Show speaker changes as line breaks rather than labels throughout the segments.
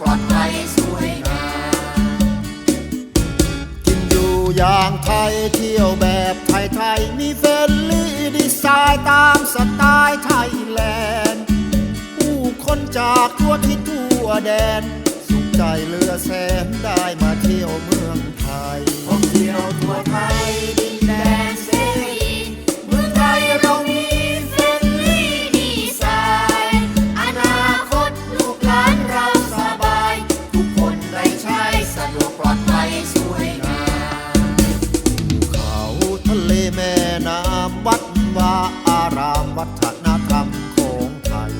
ปลอดภัยสวยงามกินอยู่อย่างไทย
เที่ยวแบบไทยไทยมีเฟรนลี่ดีไซน์ตามสไตล์ไทยแลนด์ผู้คนจากทั่วทิศทั่วแดน สุขใจเลือแสนได้มา
เที่ยวเมืองไทย วัฒนธรรมของไทย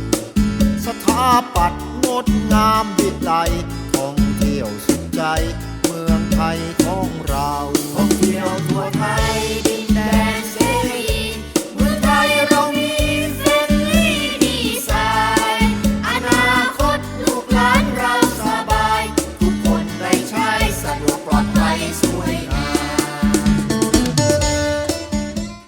สถาปัตย์งดงามวิไลท่องเที่ยวสุดใจ เมืองไทย